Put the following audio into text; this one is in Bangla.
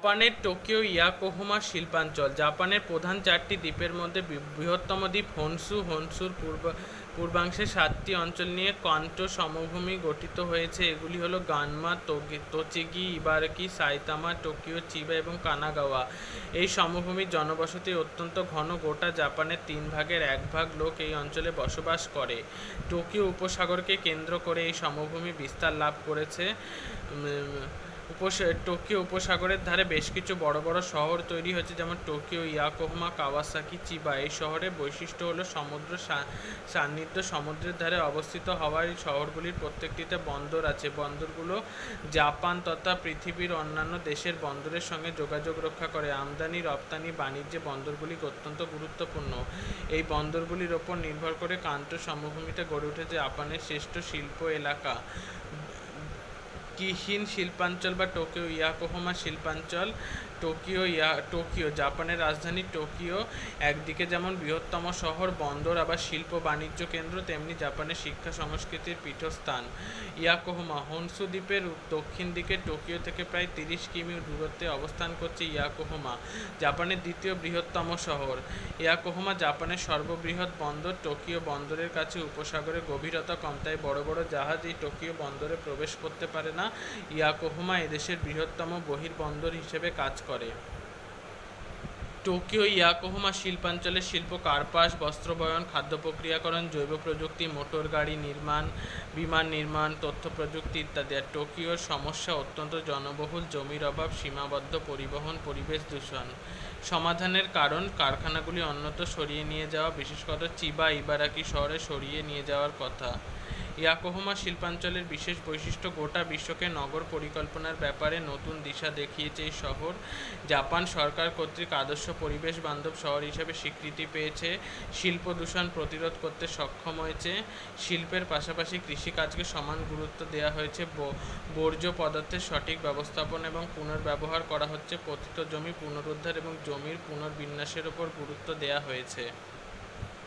জাপানের টোকিও ইয়াকোহামা শিল্পাঞ্চল। জাপানের প্রধান চারটি দ্বীপের মধ্যে বৃহত্তম দ্বীপ হনসু। হনসুর পূর্ব পূর্বাংশে সাতটি অঞ্চল নিয়ে কান্টো সমভূমি গঠিত হয়েছে। এগুলি হলো Gunma Tochigi, Ibaraki, Saitama, Tokyo, Chiba এবং কানাগাওয়া। এই সমভূমির জনবসতি অত্যন্ত ঘন। গোটা জাপানের তিন ভাগের এক ভাগ লোক এই অঞ্চলে বসবাস করে। টোকিও উপসাগরকে কেন্দ্র করে এই সমভূমি বিস্তার লাভ করেছে। উপস, টোকিও উপসাগরের ধারে বেশ কিছু বড় বড় শহর তৈরি হয়েছে, যেমন টোকিও, ইয়াকোহামা, কাওয়াসাকি, চিবা। এই শহরের বৈশিষ্ট্য হলো সমুদ্র সান্নিধ্য। সমুদ্রের ধারে অবস্থিত হওয়ায় শহরগুলির প্রত্যেকটিতে বন্দর আছে। বন্দরগুলো জাপান তথা পৃথিবীর অন্যান্য দেশের বন্দরের সঙ্গে যোগাযোগ রক্ষা করে। আমদানি, রপ্তানি, বাণিজ্যে বন্দরগুলি অত্যন্ত গুরুত্বপূর্ণ। এই বন্দরগুলির ওপর নির্ভর করে কান্টো সমভূমিতে গড়ে উঠেছে জাপানের শ্রেষ্ঠ শিল্প এলাকা। কিহিন শিল্পাঞ্চল বা টোকিও ইয়াকোহামা শিল্পাঞ্চল, টোকিও ইয়া, টোকিও, জাপানের রাজধানী টোকিও, একদিকে যেমন বৃহত্তম শহর, বন্দর, আবার শিল্প বাণিজ্য কেন্দ্র, তেমনি জাপানের শিক্ষা সংস্কৃতির পীঠস্থান। ইয়াকোহামা হনসু দ্বীপের দক্ষিণ দিকে টোকিও থেকে প্রায় তিরিশ কিমি দূরত্বে অবস্থান করছে ইয়াকোহামা, জাপানের দ্বিতীয় বৃহত্তম শহর। ইয়াকোহামা জাপানের সর্ববৃহৎ বন্দর টোকিও বন্দরের কাছে উপসাগরের গভীরতা কম তাই বড় বড় জাহাজ এই টোকিও বন্দরে প্রবেশ করতে পারে না। ইয়াকোহামা এদেশের বৃহত্তম বহির্বন্দর হিসেবে কাজ করে। টোকিও ইয়াকোহামা শিল্পাঞ্চলের শিল্প, কার্পাস, বস্ত্রবয়ন, খাদ্য প্রক্রিয়াকরণ, জৈব প্রযুক্তি, মোটর গাড়ি নির্মাণ, বিমান নির্মাণ, তথ্য প্রযুক্তি ইত্যাদি। আর টোকিওর সমস্যা অত্যন্ত জনবহুল, জমির অভাব, সীমাবদ্ধ পরিবহন, পরিবেশ দূষণ। সমাধানের কারণ, কারখানাগুলি অন্যত্র সরিয়ে নিয়ে যাওয়া বিশেষ করে চিবা, ইবারাকি শহরে সরিয়ে নিয়ে যাওয়ার কথা। ইয়াকোহামা শিল্পাঞ্চলের বিশেষ বৈশিষ্ট্য গোটা বিশ্বকে নগর পরিকল্পনার ব্যাপারে নতুন দিশা দেখিয়েছে এই শহর। জাপান সরকার কর্তৃক আদর্শ পরিবেশ বান্ধব শহর হিসেবে স্বীকৃতি পেয়েছে। শিল্প দূষণ প্রতিরোধ করতে সক্ষম হয়েছে। শিল্পের পাশাপাশি কৃষিকাজকে সমান গুরুত্ব দেওয়া হয়েছে। বর্জ্য পদার্থের সঠিক ব্যবস্থাপনা এবং পুনর্ব্যবহার করা হচ্ছে। পতিত জমি পুনরুদ্ধার এবং জমির পুনর্বিন্যাসের ওপর গুরুত্ব দেওয়া হয়েছে।